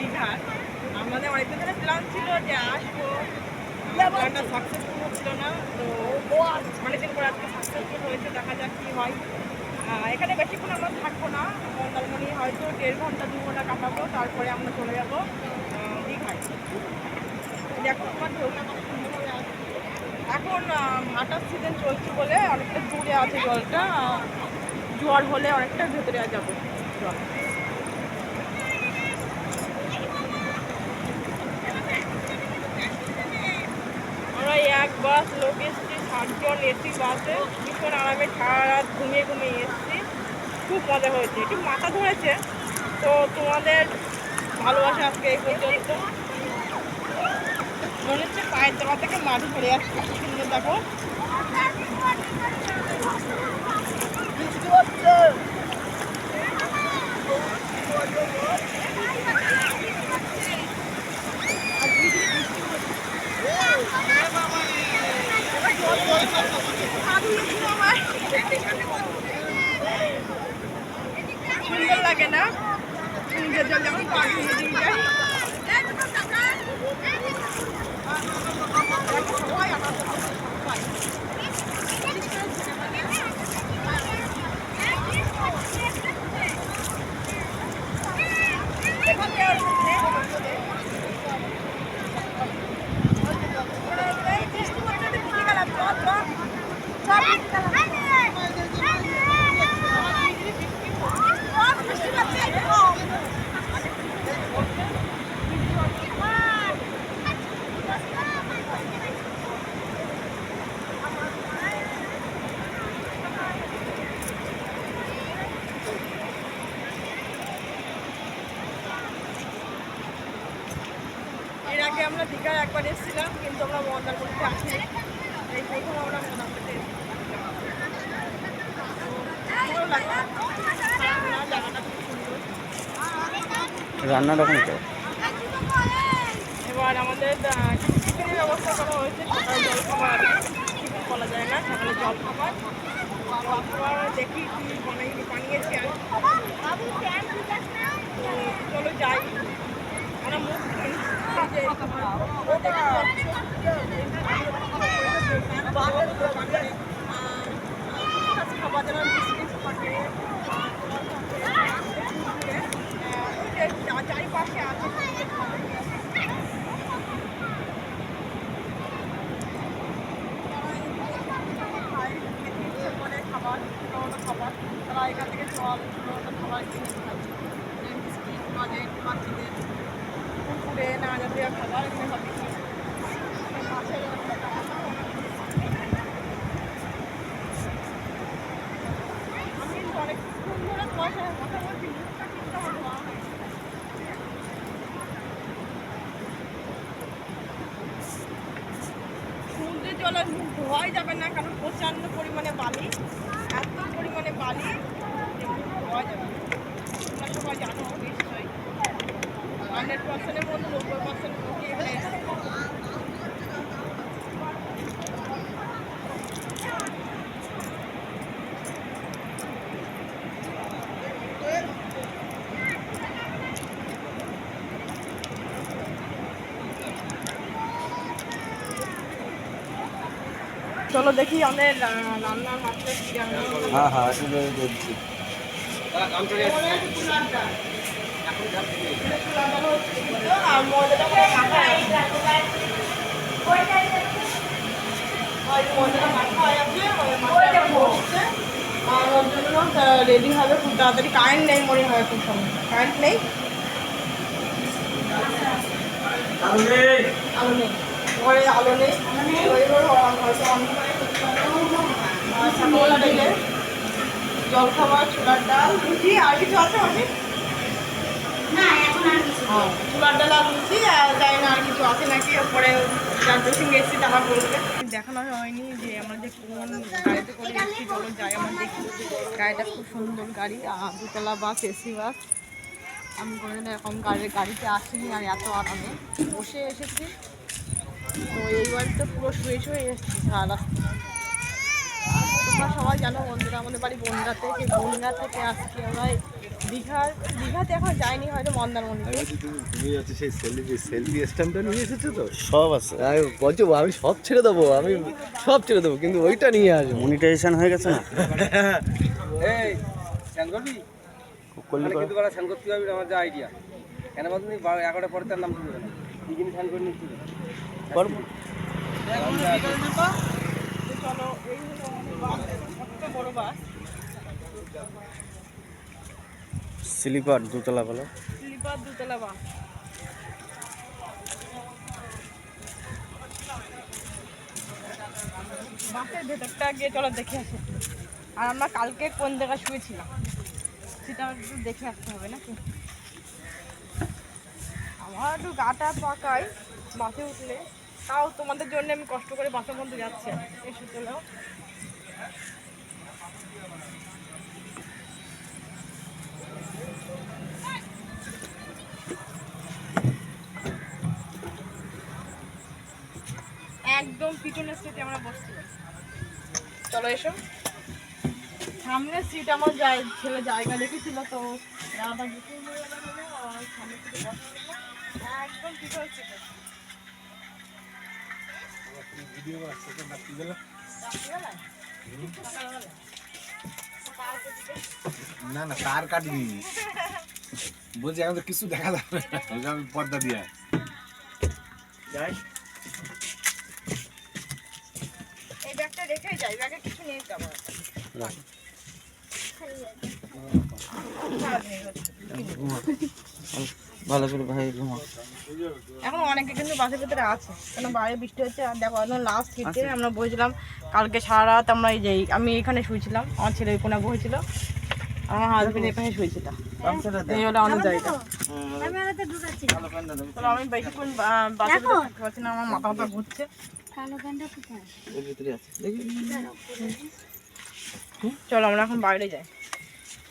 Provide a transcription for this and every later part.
দীঘার। আমাদের অনেকদিন ধরে প্ল্যান ছিল যে আসব। প্ল্যানটা সাকসেসফুল না, তো অনেকদিন পরে আজকে সাকসেসফুল হয়েছে, দেখা যাক কী হয়। এখানে বেশিক্ষণ আমরা থাকব না। মন্দারমণি হয়তো দেড় ঘণ্টা, দু ঘণ্টা কাটাবো, তারপরে আমরা চলে যাব দীঘায়। দেখো সুন্দরভাবে আসছে। এখন ভাটার সিজন চলছে বলে অনেকটা দূরে আছে জলটা। জোয়ার হলে অনেকটা ভেতরে যাবে। জল আমরা এক বাস, লোক এসেছি, সাতজন এসি বাসে। ভীষণ আরামে সারা রাত ঘুমিয়ে ঘুমিয়ে এসেছি। খুব মজা হয়েছে। একটু মাথা ধরেছে। তো তোমাদের ভালোবাসা আজকে এই পর্যন্ত। মনে হচ্ছে পায়ের তলা থেকে মাটি ধরে কি সুন্দর দেখো। সুন্দর লাগে না সমুদ্রের জল যখন পা ধুয়ে দিয়ে যায় সবাই আমার এখানে আর এর আগে আমরা দীঘায় একবার এসেছিলাম কিন্তু আমরা মন্দারমণিতে আসিনি এই প্রথম আমরা মন্দারমণিতে এসেছি। তো ভালো লাগল। খারাপ না, জায়গাটা খুব সুন্দর। রান্নার রকম তো এবার আমাদের টিফিনের ব্যবস্থা করা হয়েছে সকালে জল খাবার টিফিন বলা যায় না সকালে জল খাবার জল খাবার দেখি কি বানাই বানিয়েছি আর চলো যাই খাবার তারা এখান থেকে জল খাবার কিনে খায় বিস্কিট বাজেট বাচ্চাদের কুকুরে না জাতীয় খাবার এখানে সব কিছু আমি অনেকক্ষণ ধরে তোমার কথা বলছি সমুদ্রের জলে ধোয়াই যাবে না, কারণ প্রচণ্ড পরিমাণে বালি, এত পরিমাণে বালি ধোয়া যাবে না। তোমরা সবাই জানো, নিশ্চয়ই। হান্ড্রেড মধ্যে নব্বই পার্সেন্ট লোকই এখানে এসেছে চলো দেখি আমাদের রান্নার মাত্রা হ্যাঁ হ্যাঁ একটু দেখছি রেডি হবে খুব তাড়াতাড়ি কারেন্ট নেই মনে হয় খুব সময় কারেন্ট নেই আলো নেই ঘরে নেই। ঘরে করতে হবে। সকালবেলা দিলে জল খাবার ছোলার ডাল। লুচি আর কিছু আছে অনেক চুলার ডাল আর লুচি আর জানি না আর কিছু আছে নাকি। ওপরে যার ড্রেসিং এসেছি তারা বলবে। দেখানো হয়নি যে আমরা যে কোন গাড়িতে করে এসেছি চলো যাই আমরা দেখি। গাড়িটা খুব সুন্দর গাড়ি আর দুতলা বাস এসি বাস। আমি কোনোদিন এরকম গাড়ির গাড়িতে আসিনি আর এত আরামে। বসে এসেছি। তো পুরো শুয়ে শুয়ে এসেছি সারা রাস্তা তোমরা সবাই জানো বন্ধুরা আমাদের বাড়ি বনগা থেকে বনগা থেকে আমরা দীঘার দীঘাতে এখন যাইনি হয়তো তুমি হচ্ছে সেই সেলফি সেলফি স্ট্যাম্পটা নিয়ে এসেছ তো? সব আছে। আমি বলছো আমি সব ছেড়ে দেবো আমি সব ছেড়ে দেবো কিন্তু ওইটা নিয়ে আসব মনিটাইজেশন হয়ে গেছে না? এই স্যান করবি কিন্তু স্যান করতে পারবি আমার যা আইডিয়া কেন বলতো নি এগারোটা পরে তার নাম না কি জিনিস স্যান করে নিচ্ছি করব স্লিপার দুতলা বলো। স্লিপার দুতলা বাস। বাসের ভেতরটা গিয়ে চলো দেখে আসি। আর আমরা কালকে কোন জায়গায় শুয়েছিলাম? সেটা একটু দেখে আসতে হবে নাকি? আমার একটু গাটা পাকাই বাসে উঠলে তাও তোমাদের জন্য আমি কষ্ট করে বাসের মধ্যে যাচ্ছি। এসে একদম পিছনের সিটে আমরা বসছিলাম চলো এসো। সামনের সিট আমার যাই ছেলে জায়গা দেখেছিল তো দাদা বুকিং হয়ে গেল সামনের সিটে একদম পিছনের সিটে না না তার কাটবি? বলছি এখন তো কিছু দেখা যাবে না। আমি পর্দা দিয়ে এই ব্যাগটা রেখেই যাই ব্যাগে কিছু নেই তো আমার রাখ। ভালো করে ভাই ঘুমা এখন অনেকে কিন্তু বাসের ভিতরে আছে। কেন বাইরে বৃষ্টি হচ্ছে? আর দেখো একদম লাস্ট সিটে আমরা বসেছিলাম। কালকে সারা রাত আমরা এই যে আমি এখানে শুয়েছিলাম। আমার ছেলে ওই কোনা বসেছিল। আমার হাজবেন্ড এখানে শুয়েছিল। এই হলো আমাদের জায়গা। আমি বেশিক্ষণ বাসের ভিতরে থাকতে পারছি না আমার মাথা মাথা ঘুরছে। চলো আমরা এখন বাইরে যাই।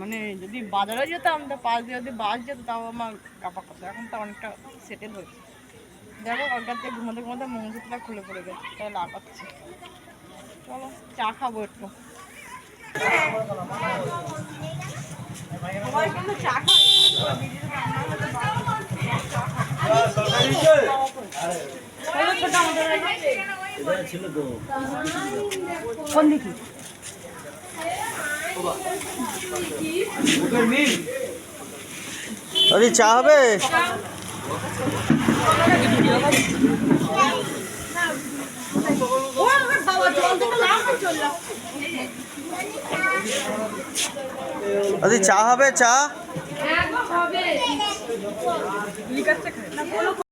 মানে যদি বাজারে যেতাম তো পাশ দিয়ে যদি বাস যেত তাও আমার কাপা কথা। এখন তো অনেকটা সেটেল হয়েছে। দেখো থেকে ঘুমাতে ঘুমাতে মঙ্গলটা খুলে পড়ে গেছে তাই লাগাচ্ছে। চলো চা খাব একটু। চা খায়। কোন দিকে আরে চা হবে? আরে চা হবে চা?